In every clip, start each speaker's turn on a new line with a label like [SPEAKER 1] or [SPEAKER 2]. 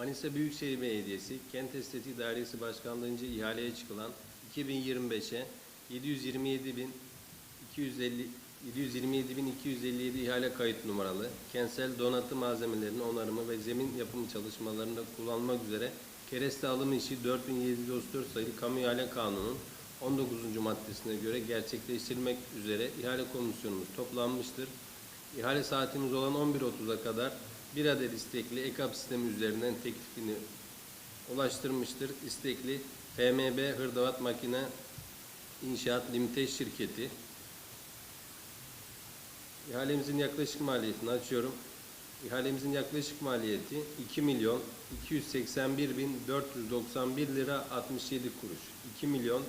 [SPEAKER 1] Manisa Büyükşehir Belediyesi Kent Estetiği Dairesi Başkanlığı'nca ihaleye çıkılan 2025'e 727.250 727.257 ihale kayıt numaralı kentsel donatı malzemelerinin onarımı ve zemin yapımı çalışmalarında kullanmak üzere kereste alımı işi 4734 sayılı Kamu İhale Kanunu'nun 19. maddesine göre gerçekleştirilmek üzere ihale komisyonumuz toplanmıştır. İhale saatimiz olan 11.30'a kadar bir adet istekli EKAP sistemi üzerinden teklifini ulaştırmıştır. İstekli FMB Hırdavat Makine İnşaat Limited şirketi. İhalemizin yaklaşık maliyetini açıyorum. İhalemizin yaklaşık maliyeti 2 milyon 281 bin 491 lira 67 kuruş. 2 milyon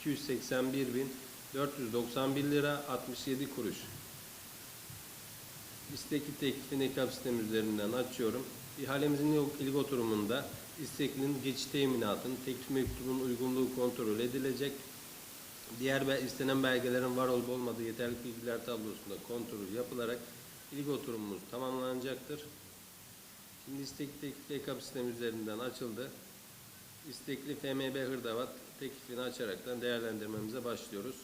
[SPEAKER 1] 281 bin 491 lira 67 kuruş. İstekli teklifini EKAP sistemi üzerinden açıyorum. İhalemizin ilk oturumunda isteklinin geçiş teminatının teklif mektubunun uygunluğu kontrol edilecek. Diğer istenen belgelerin var olup olmadığı yeterli bilgiler tablosunda kontrol yapılarak ilk oturumumuz tamamlanacaktır. Şimdi istekli teklif EKAP sistemi üzerinden açıldı. İstekli FMB Hırdavat teklifini açaraktan değerlendirmemize başlıyoruz.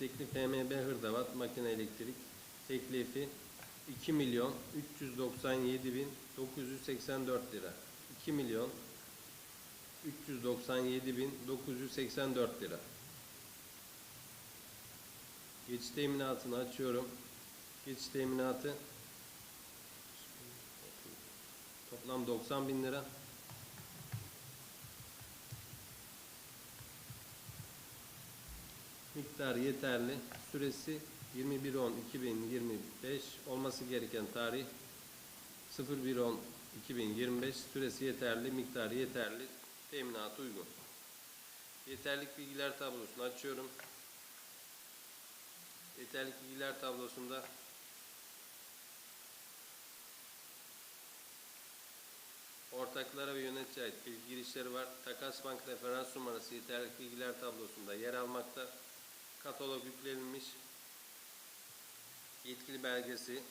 [SPEAKER 1] İstekli FMB Hırdavat makine elektrik teklifi 2 milyon 397 bin 984 lira. 2 milyon 397 bin 984 lira. Geçiş teminatını açıyorum. Geçiş teminatı toplam 90 bin lira. Miktar yeterli. Süresi 21.10.2025 olması gereken tarih 01.10.2025 süresi yeterli, miktarı yeterli, teminatı uygun. Yeterlik bilgiler tablosunu açıyorum. Yeterlik bilgiler tablosunda ortaklara ve yöneticiye ait bilgi girişleri var. Takas Bank referans numarası yeterlik bilgiler tablosunda yer almakta. Katalog yüklenilmiş. Yetkili belgesi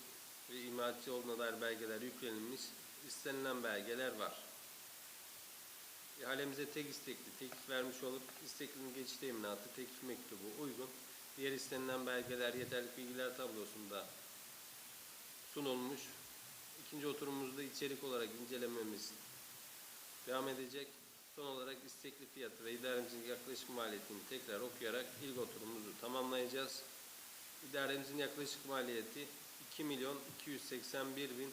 [SPEAKER 1] ve imalatçı olduğuna dair belgeler yüklenilmiş. İstenilen belgeler var. İhalemize tek istekli teklif vermiş olup isteklinin geçiş teminatı teklif mektubu uygun. Diğer istenilen belgeler yeterlik bilgiler tablosunda sunulmuş. İkinci oturumumuzda içerik olarak incelememiz devam edecek. Son olarak istekli fiyatı ve idaremizin yaklaşık maliyetini tekrar okuyarak ilk oturumumuzu tamamlayacağız. İdaremizin yaklaşık maliyeti 2 milyon 281 bin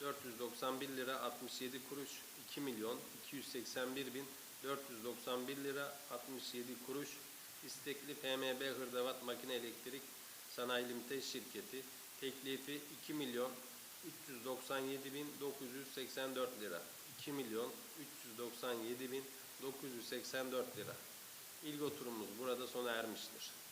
[SPEAKER 1] 491 lira 67 kuruş. 2 milyon 281 bin 491 lira 67 kuruş. İstekli FMB Hırdavat Makine Elektrik Sanayi Limited şirketi teklifi 2 milyon 397 bin 984 lira. 2 milyon 397 bin 984 lira İlk oturumumuz burada sona ermiştir.